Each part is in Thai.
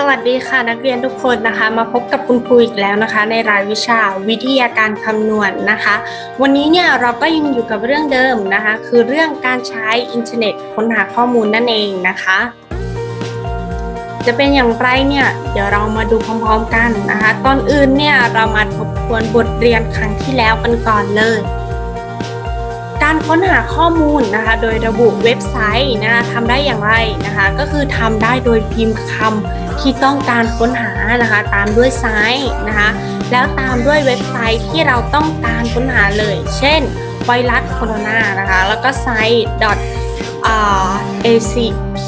สวัสดีค่ะนักเรียนทุกคนนะคะ มาพบกับคุณครูอีกแล้วนะคะ ในรายวิชาวิทยาการคำนวณนะคะ วันนี้เนี่ยเราก็ยังอยู่กับเรื่องเดิมนะคะ คือเรื่องการใช้อินเทอร์เน็ตค้นหาข้อมูลนั่นเองนะคะ จะเป็นอย่างไรเนี่ยเดี๋ยวเรามาดูพร้อมๆกันนะคะก่อนอื่นเนี่ยเรามาทบทวนบทเรียนครั้งที่แล้วกันก่อนเลย การค้นหาข้อมูลนะคะ โดยระบุเว็บไซต์นะคะทำได้อย่างไรนะคะ ก็คือทำได้โดยพิมพ์คำที่ต้องการค้นหานะคะ ตามด้วยไซต์นะคะ แล้วตามด้วยเว็บไซต์ที่เราต้องการค้นหาเลย เช่น ไวรัสโคโรนานะคะ แล้วก็ไซต์ .ac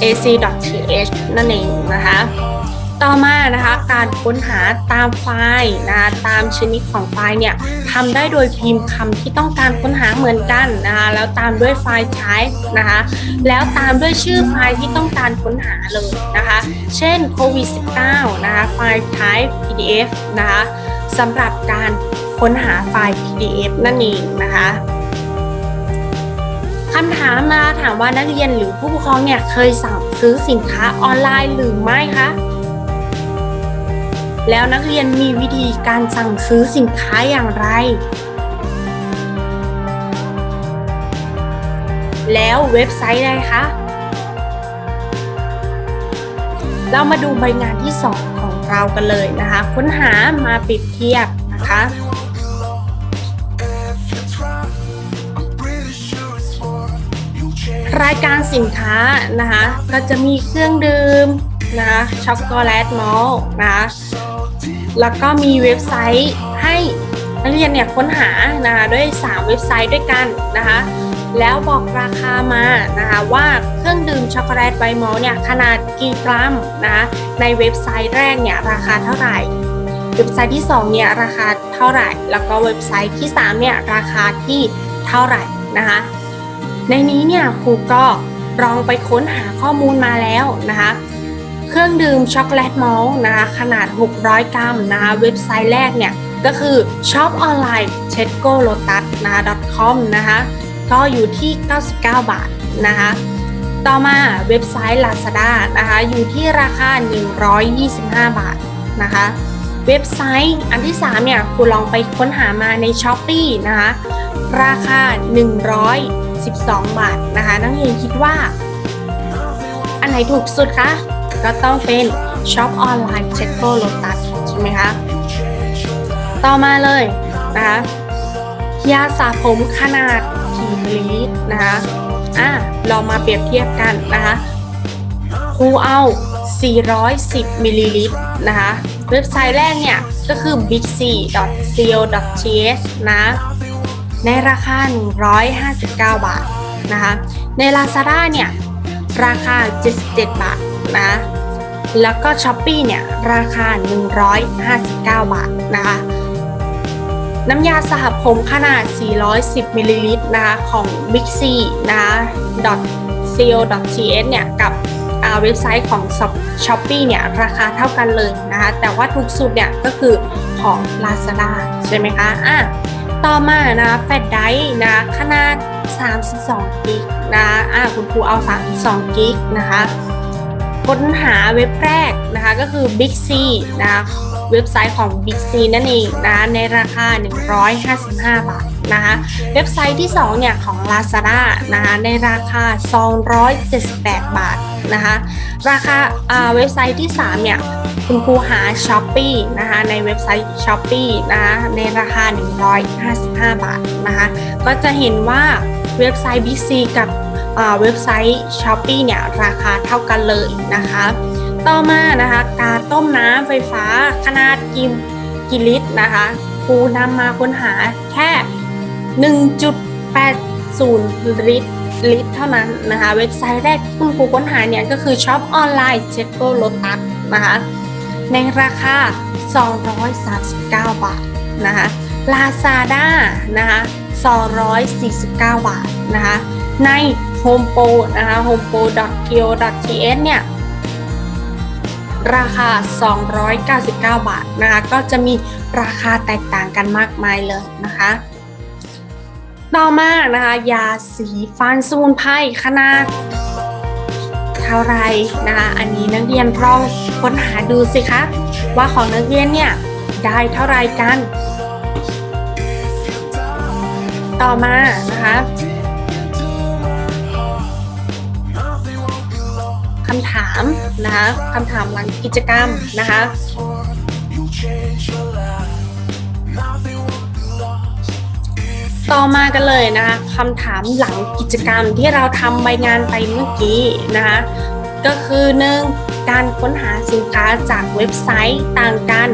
ac.th นั่นเองนะคะ ต่อมานะคะการค้นหาตามไฟล์นะคะตามชนิดของไฟล์เนี่ยทำได้โดยพิมพ์คำที่ต้องการค้นหาเหมือนกันนะคะแล้วตามด้วยไฟล์ type นะคะแล้วตามด้วยชื่อไฟล์ที่ต้องการค้นหาเลยนะคะ เช่นโควิด -19 นะคะไฟล์ type pdf นะคะสำหรับการค้นหาไฟล์ pdf นั่นเองนะคะคำถามนะคะถามว่านักเรียนหรือผู้ปกครองเนี่ยเคยสั่งซื้อสินค้าออนไลน์หรือไม่คะ แล้วนักเรียนมีวิธีการสั่งซื้อสินค้าอย่างไร แล้วเว็บไซต์ใดคะ เรามาดูใบงานที่ 2 ของเรากันเลยนะคะ ค้นหามาเปรียบเทียบนะคะรายการสินค้านะคะ ก็จะมีเครื่องดื่มนะคะช็อกโกแลตมอลนะคะ แล้วก็มีเว็บไซต์ให้นักเรียนเนี่ยค้นหานะคะด้วย 3 เว็บไซต์ด้วยกันนะคะแล้วบอกราคามานะคะว่าเครื่องดื่มช็อกโกแลตไวมอลเนี่ยขนาดกี่กรัมนะคะในเว็บไซต์แรกเนี่ยราคาเท่าไหร่ เว็บไซต์ที่2เนี่ยราคาเท่าไหร่ แล้วก็เว็บไซต์ที่3เนี่ยราคาที่เท่าไหร่นะคะในนี้เนี่ยครูก็ลองไปค้นหาข้อมูลมาแล้วนะคะ เครื่องดื่มช็อกโกแลตมอลนะคะขนาด 600 กรัมนะคะเว็บไซต์แรกเนี่ยก็คือ shop online c h e c o lotus นะคะ .com นะคะก็อยู่ที่ 99 บาทนะคะต่อมาเว็บไซต์ Lazada นะคะอยู่ที่ราคา 125 บาทนะคะเว็บไซต์อันที่ 3 เนี่ยคุณลองไปค้นหามาใน s h อ p e e นะคะราคา 112 บาทนะคะนักเรียนคิดว่า อันไหนถูกสุดคะ ก็ต้องเป็นช็อปออนไลน์เช็คโกโลตัสใช่ไหมคะ ต่อมาเลยนะคะยาสระผมขนาดกี่มิลลิลิตรนะคะอะเรามาเปรียบเทียบกันนะคะครูเอา 410มิลลิลิตรนะคะเว็บไซต์แรกเนี่ยก็คือ bigc.co.th นะในราคา 159 บาทนะคะใน Lazada เนี่ยราคา 77 บาท นะ แล้วก็ s h อ p e e เนี่ย ราคา 159 บาทนะคะน้ำยาสระผมขนาด 410 มิลลิลิตรนะคะของ Big C นะคะ .co.th เนี่ย กับเว็บไซต์ของ s h o p e e เนี่ย ราคาเท่ากันเลยนะคะ แต่ว่าถูกสุดเนี่ย ก็คือของ Lazada ใช่ไหมคะอะต่อมานะแฟลชไดรฟ์นะขนาด 32 กิกนะอ่าคุณครูเอา 32 กิกนะคะ ค้นหาเว็บแรกนะคะก็คือ Big C นะคะเว็บไซต์ของ Big C นั่นเองนะคะในราคา 155 บาทนะคะเว็บไซต์ที่ 2 เนี่ย ของ Lazada นะคะในราคา 278 บาทนะคะราคาอ่าเว็บไซต์ที่ 3 เนี่ย คุณครูหา s h อ p e e นะคะในเว็บไซต์ s h อ p e e นะคะในราคา 155 บาทนะคะก็จะเห็นว่าเว็บไซต์ Big C กับ เว็บไซต์ s h อ p e e เนี่ยราคาเท่ากันเลยนะคะ ต่อมานะคะการต้มน้ำไฟฟ้าขนาดกี่กี่ลิตรนะคะครูนำมาค้นหาแค่ 1.80 ลิตรลิตรเท่านั้นนะคะ เว็บไซต์แรกที่คุณครูค้นหาเนี่ยก็คือช็อปออนไลน์เช็คโกโลตัสนะคะในราคา 239 บาทนะคะ Lazada นะคะ249 บาทนะคะใน Home Pro นะคะ homepro.co.th เนี่ยราคา 299 บาทนะคะ ก็จะมีราคาแตกต่างกันมากมายเลยนะคะ ต่อมานะคะ ยาสีฟันสมุนไพรขนาดทท่าไรนะคะ อันนี้นักเรียนลองค้นหาดูสิคะ ว่าของนักเรียนเนี่ยได้เท่าไรกัน ต่อมานะคะ คำถามนะคะคำถามหลังกิจกรรมนะคะต่อมากันเลยนะคะคำถามหลังกิจกรรมที่เราทำใบงานไปเมื่อกี้นะคะก็คือหนึ่งการค้นหาสินค้าจากเว็บไซต์ต่างกัน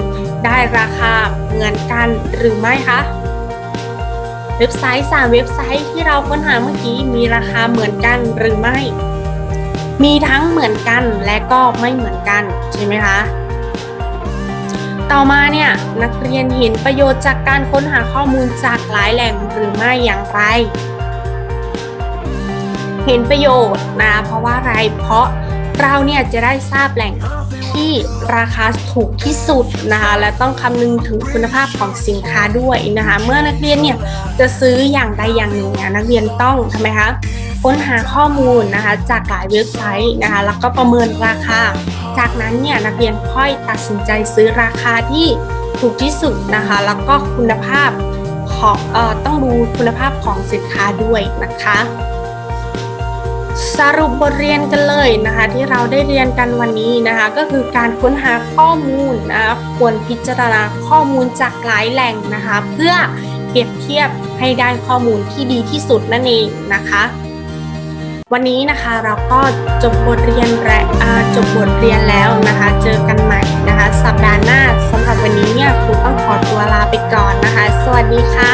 ได้ราคาเหมือนกันหรือไม่คะเว็บไซต์สามเว็บไซต์ที่เราค้นหาเมื่อกี้มีราคาเหมือนกันหรือไม่ มีทั้งเหมือนกันและก็ไม่เหมือนกันใช่ไหมคะ ต่อมาเนี่ยนักเรียนเห็นประโยชน์จากการค้นหาข้อมูลจากหลายแหล่งหรือไม่อย่างไร เห็นประโยชน์นะเพราะว่าอะไรเพราะเราเนี่ยจะได้ทราบแหล่ง ที่ราคาถูกที่สุดนะคะและต้องคำนึงถึงคุณภาพของสินค้าด้วยนะคะ เมื่อนักเรียนเนี่ยจะซื้ออย่างใดอย่างหนึ่งเนี่ยนักเรียนต้องทำไมคะค้นหาข้อมูลนะคะจากหลายเว็บไซต์นะคะแล้วก็ประเมินราคา จากนั้นเนี่ยนักเรียนค่อยตัดสินใจซื้อราคาที่ถูกที่สุดนะคะ แล้วก็คุณภาพของออต้องดูคุณภาพของสินค้าด้วยนะคะ สรุปบทเรียนกันเลยนะคะ ที่เราได้เรียนกันวันนี้นะคะ ก็คือการค้นหาข้อมูลนะคะควรพิจารณาข้อมูลจากหลายแหล่งนะคะ เพื่อเปรียบเทียบให้ได้ข้อมูลที่ดีที่สุดนั่นเองนะคะ วันนี้นะคะเราก็จบบทเรียนและจบบทเรียนแล้วนะคะ เจอกันใหม่นะคะ สัปดาห์หน้าสำหรับวันนี้เนี่ยครูต้องขอตัวลาไปก่อนนะคะ สวัสดีค่ะ